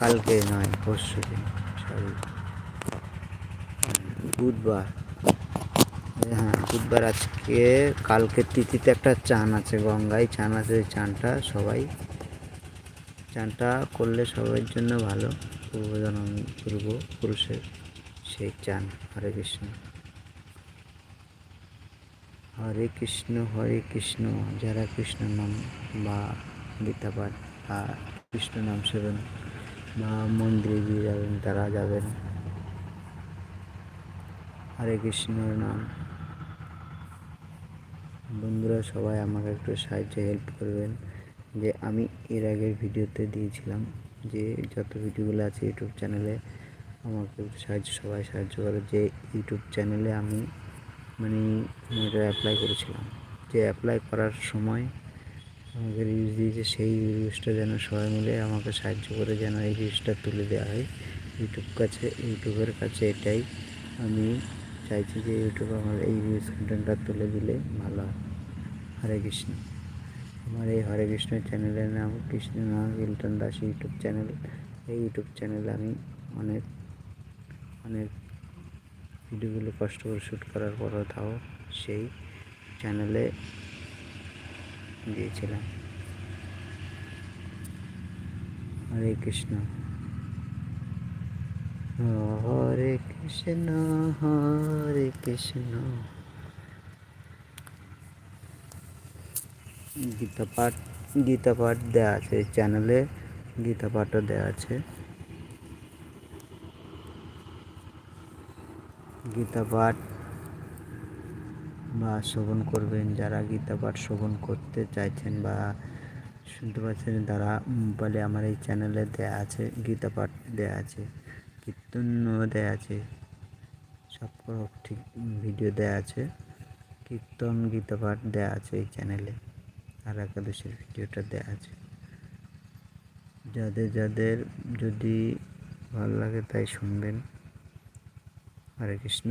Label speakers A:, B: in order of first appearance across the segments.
A: কালকে নয় পরশু দিন সরি বুধবার। হ্যাঁ বুধবার আজকে, কালকে তিথিতে একটা চান আছে গঙ্গায়। চান আছে চানটা সবাই। চানটা করলে সবার জন্য ভালো। পূর্বজন পূর্ব পুরুষের সেই চান। হরে কৃষ্ণ। হরে কৃষ্ণ হরে কৃষ্ণ। যারা কৃষ্ণ নাম বা গীতা পাঠ বা কৃষ্ণ নাম সেবন বা মন্দিরে গিয়ে যাবেন, তারা যাবেন। হরে কৃষ্ণর নাম। বন্ধুরা, সবাই আমাকে একটু সাহায্য হেল্প করবেন। যে আমি এর আগের ভিডিওতে দিয়েছিলাম যে যত ভিডিওগুলো আছে ইউটিউব চ্যানেলে, আমাকে একটু সাহায্য, সবাই সাহায্য করে। যে ইউটিউব চ্যানেলে আমি মানে অ্যাপ্লাই করেছিলাম। যে অ্যাপ্লাই করার সময় আমাকে রিভিউজ দিয়েছে সেই রিভিউজটা যেন সবাই মিলে আমাকে সাহায্য করে যেন এই রিভিউজটা তুলে দেওয়া হয়। ইউটিউব কাছে, ইউটিউবের কাছে এটাই। আমি চাইছি যে ইউটিউব আমার এই রিভিউজ কন্টেন্টটা তুলে দিলে ভালো হয়। হরে কৃষ্ণ। আমার এই হরে কৃষ্ণ চ্যানেলের নাম কৃষ্ণ নাম গিলটন দাস ইউটিউব চ্যানেল। এই ইউটিউব চ্যানেলে আমি অনেক অনেক ভিডিওগুলো কষ্ট করে শ্যুট করার পরও তাও সেই চ্যানেলে দিয়েছিলাম। হরে কৃষ্ণ। হরে কৃষ্ণ হরে কৃষ্ণ। গীতা পাঠ গীতা পাঠ দেওয়া আছে চ্যানেলে। গীতা পাঠও দেওয়া আছে। গীতা পাঠ বা শ্রবণ করবেন, যারা গীতা পাঠ শ্রবণ করতে চাইছেন বা শুনতে পাচ্ছেন তারা মোবাইলে আমার এই চ্যানেলে দেয়া আছে, গীতা পাঠ দেয়া আছে, কীর্তনও দেয়া আছে, সব ঠিক ভিডিও দেয়া আছে, কীর্তন, গীতা পাঠ দেয়া আছে এই চ্যানেলে, আর একাদশীর ভিডিওটা দেয়া আছে। যাদের যাদের যদি ভালো লাগে তাই শুনবেন। হরে কৃষ্ণ।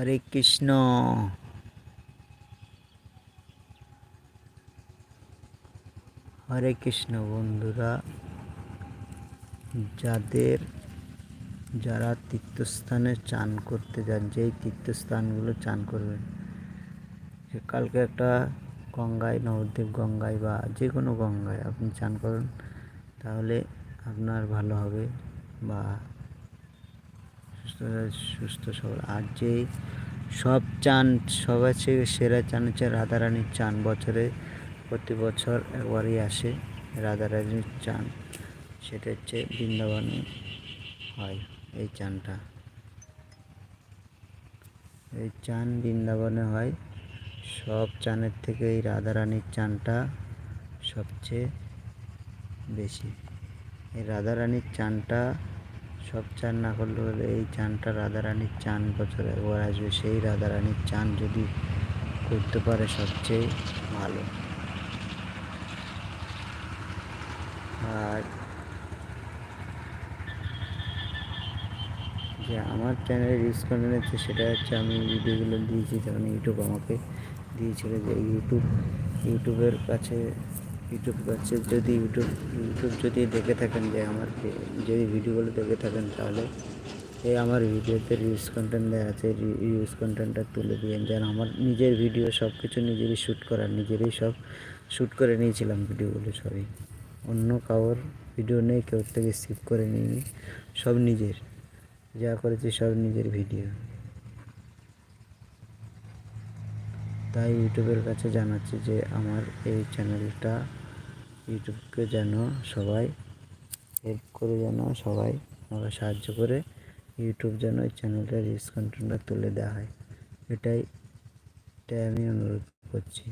A: হরে কৃষ্ণ। হরে কৃষ্ণ বন্ধুরা, যাদের যারা তীর্থস্থানে চান করতে যান, যেই তীর্থস্থানগুলো চান করবেন কালকে একটা গঙ্গায়, নবদ্বীপ গঙ্গায় বা যে কোনো গঙ্গায় আপনি চান করুন, তাহলে আপনার ভালো হবে বা সুস্থ, সবল। আর যেই সব চান সবার চেয়ে সেরা চান হচ্ছে রাধারানীর চান। বছরে প্রতি বছর একবারই আসে রাধারানীর চান। সেটা হচ্ছে বৃন্দাবনে হয় এই চানটা। এই চান বৃন্দাবনে হয়। সব চানের থেকে এই রাধারানীর চানটা সবচেয়ে বেশি। এই রাধারানীর চানটা সব চান না করলে হলে এই চানটা রাধারানীর চান বছরে একবার আসবে। সেই রাধারানীর চান যদি করতে পারে সবচেয়ে ভালো। আর যে আমার চ্যানেলে রিস্ক কন্টেন্ট সেটা হচ্ছে আমি ভিডিওগুলো দিয়েছি তখন ইউটিউব আমাকে দিয়েছিল যে ইউটিউব ইউটিউবের কাছে ইউটিউব যদি ইউটিউব ইউটিউব যদি দেখে থাকেন যে আমার যদি ভিডিওগুলো দেখে থাকেন তাহলে এই আমার ভিডিওতে রিউজ কন্টেন্ট দেওয়া আছে রিউজ কন্টেন্টটা তুলে দিয়ে যেন আমার নিজের ভিডিও সব কিছু নিজেরই শ্যুট করা নিজেরই সব শ্যুট করে নিয়েছিলাম ভিডিওগুলো সবই। অন্য কারোর ভিডিও নেই, কেউ থেকে সেভ করে নিইনি, সব নিজের। যা করেছি সব নিজের ভিডিও তাই ইউটিউবের কাছে জানাচ্ছি যে আমার এই চ্যানেলটা ইউটিউবকে যেন সবাই হেল্প করে যেন সবাই আমাকে সাহায্য করে ইউটিউব যেন এই চ্যানেলটা রিস কন্টেন্টটা তুলে দেওয়া হয়। এটাই এটাই আমি অনুরোধ করছি।